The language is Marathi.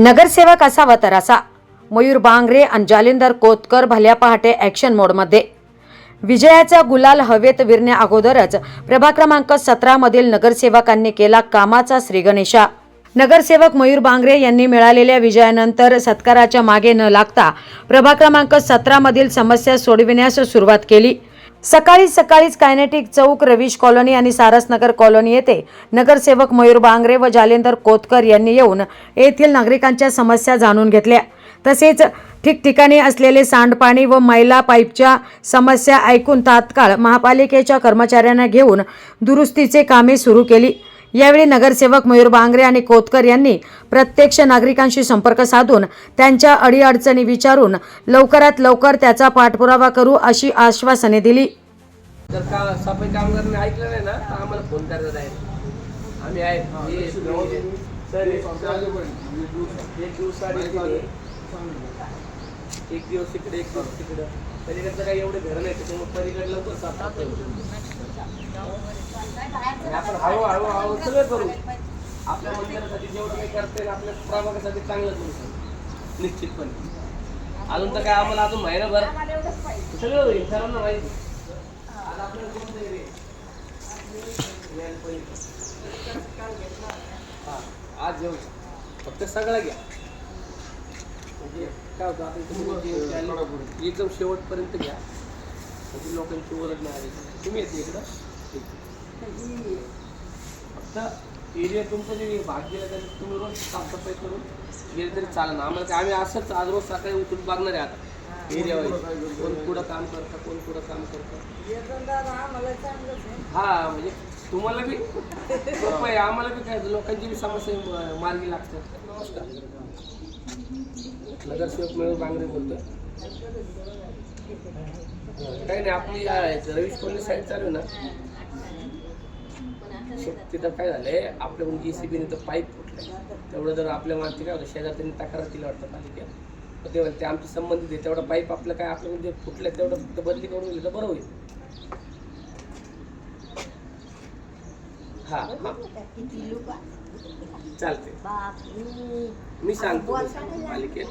नगरसेवक असावा तर असा. मयूर बांगरे आणि जालिंदर कोतकर भल्या पहाटे ॲक्शन मोडमध्ये विजयाचा गुलाल हवेत विरण्या अगोदरच प्रभा क्रमांक सतरा मधील नगरसेवकांनी केला कामाचा श्रीगणेशा. नगरसेवक मयूर बांगरे यांनी मिळालेल्या विजयानंतर सत्काराच्या मागे न लागता प्रभा क्रमांक सतरा मधील समस्या सोडविण्यास सुरुवात केली. सकाळी सकाळीच कायनेटिक चौक रवीश कॉलनी आणि सारसनगर कॉलनी येथे नगरसेवक मयूर बांगरे व जालेंदर कोतकर यांनी येऊन येथील नागरिकांच्या समस्या जाणून घेतल्या. तसेच ठिकठिकाणी असलेले सांडपाणी व मैला पाईपच्या समस्या ऐकून तात्काळ महापालिकेच्या कर्मचाऱ्यांना घेऊन दुरुस्तीचे कामे सुरू केली. यावेळी नगरसेवक मयूर बांगरे आणि कोतकर यांनी प्रत्यक्ष नागरिकांशी संपर्क साधून त्यांच्या अडीअडचणी विचारून लवकरात लवकर त्याचा पाठपुरावा करू अशी आश्वासने दिली. जर का सफाई कामगारांनी ऐकलं नाही ना तर आम्हाला फोन करायचा आहे आम्ही आहे सर, एक दिवस एक दिवस इकडे एक दिवस तिकडं. पलीकडचं काही एवढे घर नाही त्याच्यामुळे पलीकडे लवकर साफ आपण हळू हळू हळू सगळं करू. आपल्या मंदिरासाठी जेवढं काही करता येईल आपल्या प्रभागासाठी चांगलं करू शकतो निश्चितपणे. अजून तर काय आम्हाला अजून महिनाभर सगळं होईल सर्वांना माहिती. हा, आज येऊ फक्त सगळं घ्या. म्हणजे काय होतं आले, एकदम शेवटपर्यंत घ्या. म्हणजे लोकांची ओरड नाही आली. तुम्ही येते इकडं. फक्त एरिया तुमचं जे भाग दिला त्याच्यात तुम्ही रोज साफसफाई करून गेले तरी चालेल आम्हाला काय आम्ही असंच आज रोज सकाळी उठून बघणार आहे आता एरिया कोण कुठं काम करतं कोण कुठं काम करतं. हा म्हणजे तुम्हाला बी? आहे. आम्हाला बी काय लोकांची बी समस्या मार्गी लागतात. नमस्कार. नगरसेवक मिळून बांगरे बोलतोय. काही नाही आपली रवीश कॉलनी साईड चालू ना. तिथं काय झालंय आपल्याकडून जी सी बीने तर पाईप फुटलाय. तेवढं जर आपल्या मागची काय होतं शेजारच्यांनी तक्रार केली वाटतं पालिकेत. ते म्हणते आमची संबंधित आहे तेवढा पाईप आपलं काय आपल्याकडून जे फुटलंय तेवढं फक्त बदली करून दिली तर बरं होईल. हा हा. चालते मी सांगतो पालिकेत.